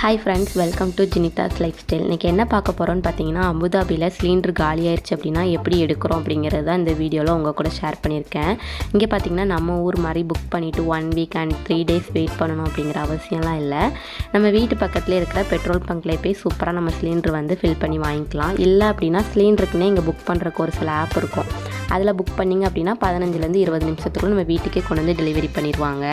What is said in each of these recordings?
Hi friends welcome to Jinitha's lifestyle இன்றைக்கி என்ன பார்க்க போகிறோன்னு பார்த்தீங்கன்னா அபுதாபியில் சிலிண்டர் காலியாயிருச்சு அப்படின்னா எப்படி எடுக்கிறோம் அப்படிங்கிறது தான் இந்த வீடியோவில் உங்கள் கூட ஷேர் பண்ணியிருக்கேன். இங்கே பார்த்தீங்கன்னா நம்ம ஊர் மாதிரி புக் பண்ணிவிட்டு one week and three days wait பண்ணணும் அப்படிங்கிற அவசியம்லாம் இல்லை. நம்ம வீட்டு பக்கத்தில் இருக்கிற பெட்ரோல் பங்க்லேயே போய் சூப்பராக நம்ம சிலிண்டர் வந்து ஃபில் பண்ணி வாங்கிக்கலாம். இல்லை அப்படின்னா சிலிண்டருக்குன்னே இங்கே புக் பண்ணுறக்கு ஒரு சில ஆப் இருக்கும். அதில் புக் பண்ணிங்க அப்படின்னா பதினஞ்சுலேருந்து இருபது நிமிஷத்துக்குள்ள நம்ம வீட்டுக்கே கொண்டு வந்து டெலிவரி பண்ணிடுவாங்க.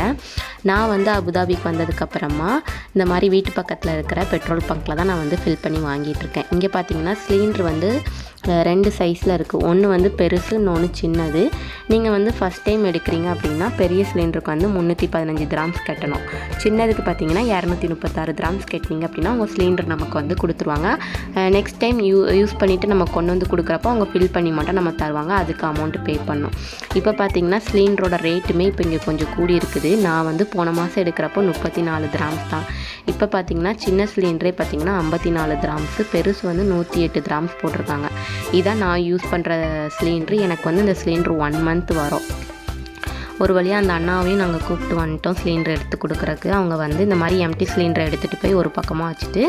நான் வந்து அபுதாபிக்கு வந்ததுக்கப்புறமா இந்த மாதிரி வீட்டு பக்கத்தில் இருக்கிற பெட்ரோல் பங்க்கில் தான் நான் வந்து ஃபில் பண்ணி வாங்கிட்டு இருக்கேன். இங்கே பார்த்தீங்கன்னா சிலிண்டர் வந்து ரெண்டு சைஸில் இருக்குது ஒன்று வந்து பெருசு இன்னொன்று சின்னது. நீங்கள் வந்து ஃபஸ்ட் டைம் எடுக்கிறீங்க அப்படின்னா பெரிய சிலிண்டருக்கு வந்து முந்நூற்றி பதினஞ்சு கிராம்ஸ் கட்டணும். சின்னதுக்கு பார்த்தீங்கன்னா இரநூத்தி முப்பத்தாறு கிராம்ஸ் கட்டினீங்க அப்படின்னா உங்கள் சிலிண்டர் நமக்கு வந்து கொடுத்துருவாங்க. நெக்ஸ்ட் டைம் யூ யூஸ் பண்ணிவிட்டு நம்ம கொண்டு வந்து கொடுக்குறப்போ அவங்க ஃபில் பண்ணி மட்டும் நம்ம தருவாங்க. அதுக்கு அமௌண்ட்டு பே பண்ணணும் இப்போ பார்த்தீங்கன்னா சிலிண்டரோட ரேட்டுமே இப்போ இங்கே கொஞ்சம் கூடி இருக்குது. நான் வந்து போன மாதம் எடுக்கிறப்போ முப்பத்தி நாலு கிராம்ஸ் தான். இப்போ பார்த்தீங்கன்னா சின்ன சிலிண்டரே பார்த்தீங்கன்னா ஐம்பத்தி நாலு கிராம்ஸு பெருசு வந்து நூற்றி எட்டு கிராம்ஸ் போட்டிருக்காங்க. இதான் நான் யூஸ் பண்ணுற சிலிண்ட்ரு எனக்கு வந்து இந்த சிலிண்டர் ஒன் மந்த் வரும். ஒரு வழியாக அந்த அண்ணாவையும் நாங்கள் கூப்பிட்டு வந்துட்டோம் சிலிண்டர் எடுத்து கொடுக்குறக்கு அவங்க வந்து இந்த மாதிரி எம்டி சிலிண்டரை எடுத்துகிட்டு போய் ஒரு பக்கமாக வச்சுட்டு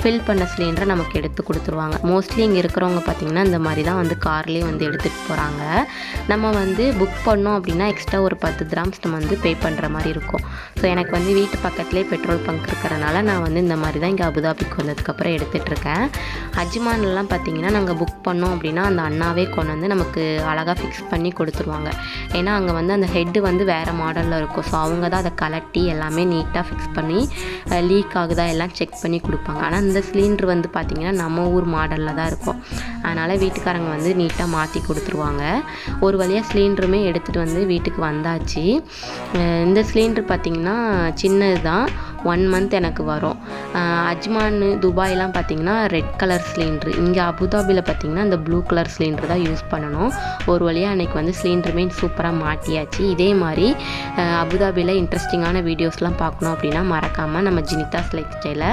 ஃபில் பண்ண சிலிண்டரை நமக்கு எடுத்து கொடுத்துருவாங்க. மோஸ்ட்லி இங்கே இருக்கிறவங்க பார்த்திங்கன்னா இந்த மாதிரி தான் வந்து கார்லேயே வந்து எடுத்துகிட்டு போகிறாங்க நம்ம வந்து புக் பண்ணோம் அப்படின்னா எக்ஸ்ட்ரா ஒரு பத்து கிராம்ஸ் நம்ம வந்து பே பண்ணுற மாதிரி இருக்கும். ஸோ எனக்கு வந்து வீட்டு பக்கத்துலேயே பெட்ரோல் பங்க் இருக்கிறனால நான் வந்து இந்த மாதிரி தான் இங்கே அபுதாபிக்கு வந்ததுக்கப்புறம் எடுத்துகிட்ருக்கேன் அஜ்மான்லாம் பார்த்தீங்கன்னா நாங்கள் புக் பண்ணோம் அப்படின்னா அந்த அண்ணாவே கொண்டு வந்து நமக்கு அழகாக ஃபிக்ஸ் பண்ணி கொடுத்துருவாங்க. ஏன்னா அங்கே வந்து அந்த ஹெட்டு வந்து வேறு மாடலில் இருக்கும். ஸோ அவங்க தான் அதை கலட்டி எல்லாமே நீட்டாக ஃபிக்ஸ் பண்ணி லீக் ஆகுதா எல்லாம் செக் பண்ணி கொடுப்பாங்க. ஆனால் இந்த சிலிண்ட்ரு வந்து பார்த்திங்கன்னா நம்ம ஊர் மாடலில் தான் இருக்கும். அதனால் வீட்டுக்காரங்க வந்து நீட்டாக மாற்றி கொடுத்துருவாங்க. ஒரு வழியாக சிலிண்டருமே எடுத்துகிட்டு வந்து வீட்டுக்கு வந்தாச்சு. இந்த சிலிண்ட்ரு பார்த்திங்கன்னா சின்னது தான் ஒன் மந்த் எனக்கு வரும். அஜ்மான் துபாய்லாம் பார்த்திங்கன்னா ரெட் கலர் சிலிண்ட்ரு இங்கே அபுதாபியில் பார்த்திங்கன்னா அந்த ப்ளூ கலர் சிலிண்ட்ரு தான் யூஸ் பண்ணணும். ஒரு வழியாக அன்றைக்கி வந்து சிலிண்டருமே சூப்பராக மாட்டியாச்சு. இதே மாதிரி அபுதாபியில் இன்ட்ரெஸ்டிங்கான வீடியோஸ்லாம் பார்க்கணும் அப்படின்னா மறக்காமல் நம்ம ஜினிதாஸ் லைஃப் ஸ்டைலை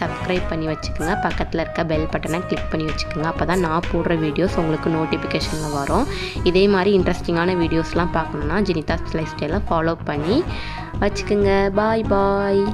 சப்ஸ்கிரைப் பண்ணி வச்சுக்கோங்க. பக்கத்தில் இருக்க பெல் பட்டனை கிளிக் பண்ணி வச்சுக்கோங்க. அப்போ தான் நான் போடுற வீடியோஸ் உங்களுக்கு நோட்டிஃபிகேஷனில் வரும். இதே மாதிரி இன்ட்ரெஸ்டிங்கான வீடியோஸ்லாம் பார்க்கணுன்னா ஜினிதாஸ் லைஃப் ஸ்டைலை ஃபாலோ பண்ணி வச்சுக்கோங்க. பாய் பாய்